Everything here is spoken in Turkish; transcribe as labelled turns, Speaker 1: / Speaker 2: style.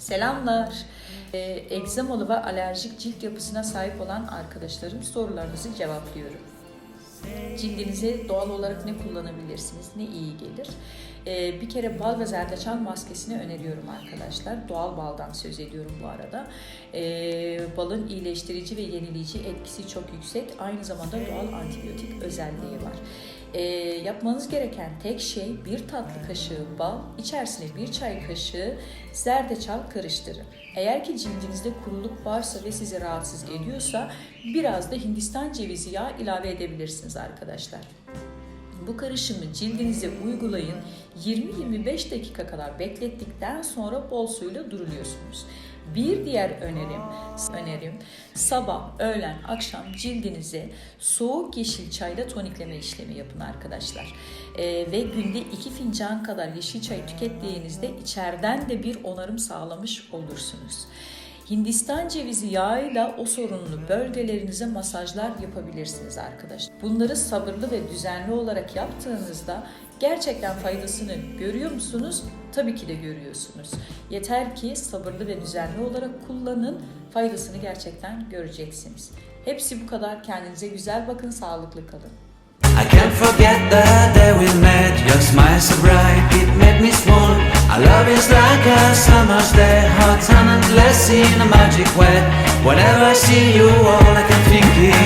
Speaker 1: Selamlar. Ee, egzamalı ve alerjik cilt yapısına sahip olan arkadaşlarım sorularınızı cevaplıyorum. Cildinize doğal olarak ne kullanabilirsiniz, ne iyi gelir? Ee, bir kere bal ve zerdeçal maskesini öneriyorum arkadaşlar. Doğal baldan söz ediyorum bu arada. Ee, balın iyileştirici ve yenileyici etkisi çok yüksek. Aynı zamanda doğal antibiyotik özelliği var. Ee, yapmanız gereken tek şey bir tatlı kaşığı bal, içerisine bir çay kaşığı zerdeçal karıştırın. Eğer ki cildinizde kuruluk varsa ve sizi rahatsız ediyorsa biraz da Hindistan cevizi yağı ilave edebilirsiniz arkadaşlar. Bu karışımı cildinize uygulayın. 20-25 dakika kadar beklettikten sonra bol suyla duruluyorsunuz. Bir diğer önerim, önerim sabah, öğlen, akşam cildinize soğuk yeşil çayla tonikleme işlemi yapın arkadaşlar. Ee, ve günde 2 fincan kadar yeşil çay tükettiğinizde içeriden de bir onarım sağlamış olursunuz. Hindistan cevizi yağıyla o sorunlu bölgelerinize masajlar yapabilirsiniz arkadaşlar. Bunları sabırlı ve düzenli olarak yaptığınızda gerçekten faydasını görüyor musunuz? Tabii ki de görüyorsunuz. Yeter ki sabırlı ve düzenli olarak kullanın, faydasını gerçekten göreceksiniz. Hepsi bu kadar. Kendinize güzel bakın, sağlıklı kalın.
Speaker 2: I can't forget the day we met. Your smile so bright, it made me swoon. Our love is like a summer's day, hot and endless in a magic way. Whenever I see you, all I can think is